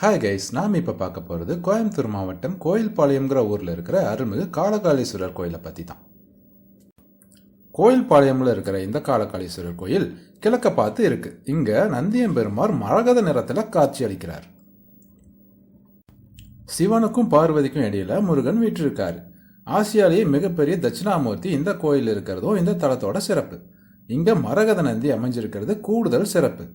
Hi guys நாம் இப்போ பார்க்க போகிறது கோயம்புத்தூர் மாவட்டம் கோயில்பாளையம்ங்கிற ஊரில் இருக்கிற அருள்மிகு காலகாலீஸ்வரர் கோயிலை பற்றி தான் கோயில்பாளையமில் இருக்கிற இந்த காலகாலீஸ்வரர் கோயில் கிழக்க பார்த்து இருக்கு. இங்கே நந்தியம்பெருமார் மரகத நிறத்தில் காட்சி அளிக்கிறார். சிவனுக்கும் பார்வதிக்கும் இடையில முருகன் வீற்றிருக்காரு. ஆசியாலேயே மிகப்பெரிய தட்சிணாமூர்த்தி இந்த கோயில் இருக்கிறதும் இந்த தலத்தோட சிறப்பு. இங்கே மரகத நந்தி அமைஞ்சிருக்கிறது கூடுதல் சிறப்பு.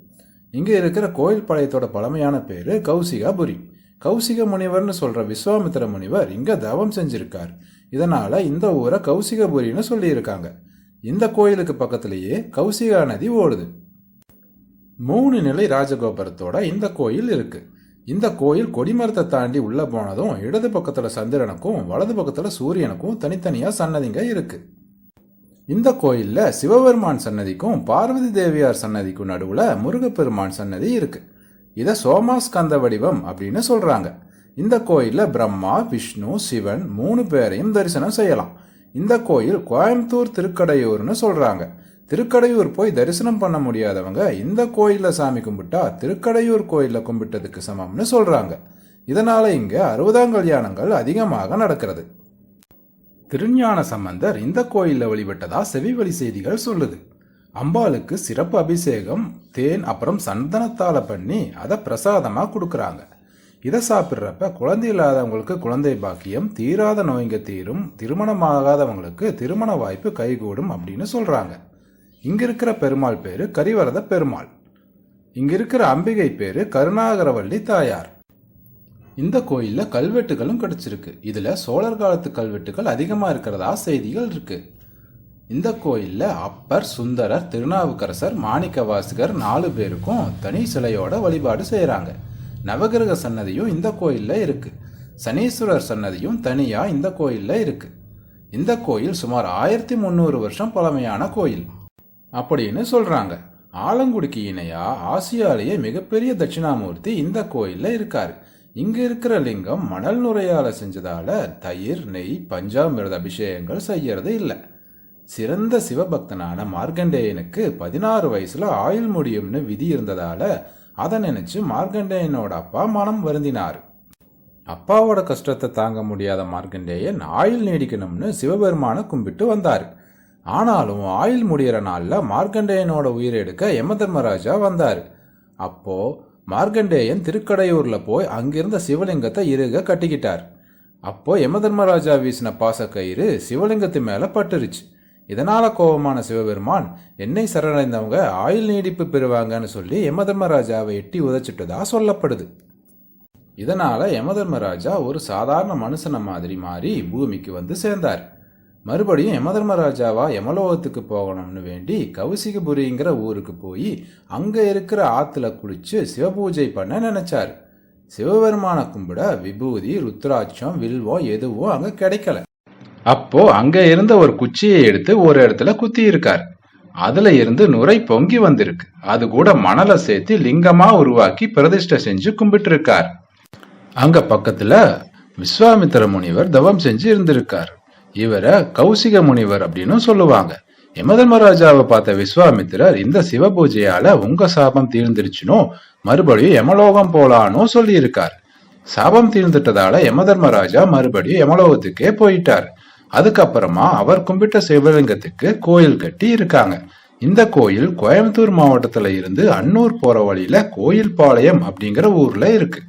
இங்கே இருக்கிற கோயில் பாளையத்தோட பழமையான பேர் கௌசிகாபுரி. கௌசிக முனிவர்னு சொல்கிற விஸ்வாமித்திர முனிவர் இங்கே தவம் செஞ்சிருக்கார். இதனால் இந்த ஊரை கௌசிகபுரின்னு சொல்லியிருக்காங்க. இந்த கோயிலுக்கு பக்கத்திலேயே கௌசிகா நதி ஓடுது. மூணு நிலை ராஜகோபுரத்தோட இந்த கோயில் இருக்கு. இந்த கோயில் கொடிமரத்தை தாண்டி உள்ளே போனதும் இடது பக்கத்தில் சந்திரனுக்கும் வலது பக்கத்தில் சூரியனுக்கும் தனித்தனியாக சன்னதிங்க இருக்குது இந்த கோயிலில் சிவபெருமான் சன்னதிக்கும் பார்வதி தேவியார் சன்னதிக்கும் நடுவில் முருகப்பெருமான் சன்னதி இருக்கு. இதை சோமாஸ்கந்த வடிவம் அப்படின்னு சொல்கிறாங்க இந்த கோயிலில் பிரம்மா விஷ்ணு சிவன் மூணு பேரையும் தரிசனம் செய்யலாம். இந்த கோயில் கோயம்புத்தூர் திருக்கடையூர்னு சொல்கிறாங்க திருக்கடையூர் போய் தரிசனம் பண்ண முடியாதவங்க இந்த கோயிலில் சாமி கும்பிட்டா திருக்கடையூர் கோயிலில் கும்பிட்டதுக்கு சமம்னு சொல்கிறாங்க இதனால் இங்கே அறுபதாம் கல்யாணங்கள் அதிகமாக நடக்கிறது. திருஞான சம்பந்தர் இந்த கோயிலில் வழிபட்டதா செவிவழி செய்திகள் சொல்லுது. அம்பாளுக்கு சிறப்பு அபிஷேகம் தேன் அப்புறம் சந்தனத்தால் பண்ணி அதை பிரசாதமாக கொடுக்குறாங்க. இதை சாப்பிட்றப்ப குழந்தை இல்லாதவங்களுக்கு குழந்தை பாக்கியம் தீராத நோய்ங்க தீரும் திருமணமாகாதவங்களுக்கு திருமண வாய்ப்பு கைகூடும் அப்படின்னு சொல்கிறாங்க இங்கே இருக்கிற பெருமாள் பேர் கரிவரத பெருமாள். இங்கே இருக்கிற அம்பிகை பேர் கருணாகரவள்ளி தாயார். இந்த கோயிலில் கல்வெட்டுகளும் கிடைச்சிருக்கு. இதில் சோழர் காலத்து கல்வெட்டுகள் அதிகமாக இருக்கிறதா செய்திகள் இருக்குது இந்த கோயிலில் அப்பர் சுந்தரர் திருநாவுக்கரசர் மாணிக்கவாசகர் நாலு பேருக்கும் தனி சிலையோட வழிபாடு செய்கிறாங்க நவகிரக சன்னதியும் இந்த கோயிலில் இருக்குது சனீஸ்வரர் சன்னதியும் தனியாக இந்த கோயிலில் இருக்குது இந்த கோயில் சுமார் ஆயிரத்தி முந்நூறு வருஷம் பழமையான கோயில். அப்படின்னு சொல்கிறாங்க ஆலங்குடிக்கு இணையாக ஆசியாலேயே மிகப்பெரிய தட்சிணாமூர்த்தி இந்த கோயிலில் இருக்காரு. இங்க இருக்கிற லிங்கம் மணல் நுரையால செஞ்சதால தயிர் நெய் பஞ்சாமிரத அபிஷேகங்கள் செய்யறது இல்ல. சிறந்த சிவபக்தனான மார்க்கண்டேயனுக்கு பதினாறு வயசுல ஆயுள் முடியும்னு விதி இருந்ததால அதை நினைச்சு மார்க்கண்டேயனோட அப்பா மனம் வருந்தினார். அப்பாவோட கஷ்டத்தை தாங்க முடியாத மார்க்கண்டேயன் ஆயுள் நீடிக்கணும்னு சிவபெருமான கும்பிட்டு வந்தார். ஆனாலும் ஆயுள் முடியிற நாள்ல மார்க்கண்டேயனோட உயிரை எடுக்க யமதர்மராஜா வந்தார். அப்போ மார்க்கண்டேயன் திருக்கடையூர்ல போய் அங்கிருந்த சிவலிங்கத்தை இருக கட்டிக்கிட்டார். அப்போ யமதர்மராஜா வீசின பாசக்கயிறு சிவலிங்கத்து மேல பட்டுருச்சு. இதனால கோபமான சிவபெருமான் என்னை சரணடைந்தவங்க ஆயுள் நீடிப்பு பெறுவாங்கன்னு சொல்லி யமதர்மராஜாவை எட்டி உதச்சிட்டதா சொல்லப்படுது. இதனால யமதர்மராஜா ஒரு சாதாரண மனுஷன மாதிரி மாறி பூமிக்கு வந்து சேர்ந்தார். மறுபடியும் யமதர்மராஜாவா யமலோகத்துக்கு போகணும்னு வேண்டி கவுசிகபுரிங்கிற ஊருக்கு போய் அங்கே இருக்கிற ஆற்றுல குளிச்சு சிவபூஜை பண்ண நினைச்சாரு. சிவபெருமான கும்பிட விபூதி ருத்ராட்சம் வில்வம் எதுவும் அங்கே கிடைக்கல. அப்போ அங்கே இருந்த ஒரு குச்சியை எடுத்து ஒரு இடத்துல குத்தி இருக்கார் அதுல இருந்து நுரை பொங்கி வந்திருக்கு. அது கூட மணலை சேர்த்து லிங்கமா உருவாக்கி பிரதிஷ்டை செஞ்சு கும்பிட்டு இருக்கார் அங்க பக்கத்துல விஸ்வாமித்திர முனிவர் தவம் செஞ்சு இருந்திருக்கார். இவரை கௌசிக முனிவர் அப்படின்னு சொல்லுவாங்க. யமதர்மராஜாவை பார்த்த விஸ்வாமித்திரர் இந்த சிவ பூஜையால உங்க சாபம் தீர்ந்துருச்சுனோ மறுபடியும் யமலோகம் போலானோ சொல்லியிருக்கார். சாபம் தீர்ந்துட்டதால யமதர்மராஜா மறுபடியும் யமலோகத்துக்கே போயிட்டார். அதுக்கப்புறமா அவர் கும்பிட்ட சிவலிங்கத்துக்கு கோயில் கட்டி இருக்காங்க. இந்த கோயில் கோயம்புத்தூர் மாவட்டத்துல இருந்து அன்னூர் போற வழியில கோயில் பாளையம் அப்படிங்கிற ஊர்ல இருக்கு.